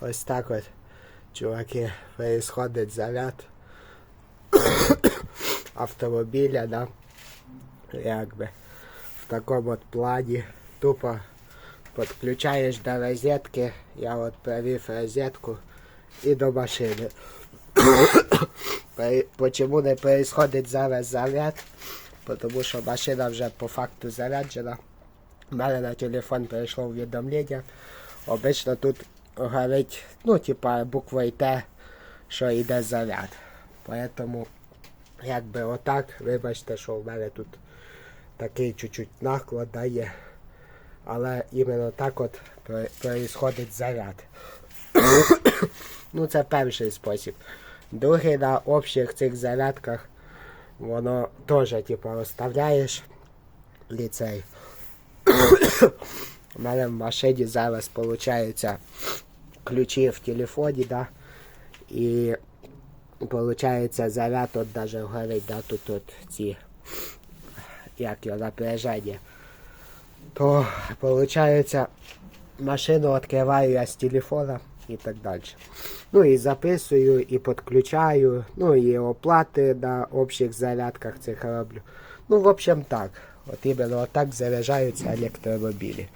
ось так от, чуваки, происходить заряд автомобіля, да? Якби в такому от плані. Тупо підключаєш до розетки, я от провів розетку і до машини. Почему не происходить зараз заряд? Тому що машина вже по факту заряджена. У мене на телефон прийшло увідомлення. Обично тут горить, ну, типа буквою Т, що йде заряд. Поэтому, якби отак, вибачте, що в мене тут такий чуть-чуть наклад дає. Але іменно так от про- происходить заряд. ну, це перший спосіб. Другий на общих цих зарядках воно теж, типу, розставляєш ліцей. У мене в машині зараз виходить ключі в телефоні, да, і виходить заряд от даже горить, да, тут от ці, як його напряження. То виходить машину відкриваю я з телефона і так далі. Ну і записую, і підключаю, ну і оплати на общих зарядках цих роблю. Ну, в общем так. От іменно так заряджаються електромобілі.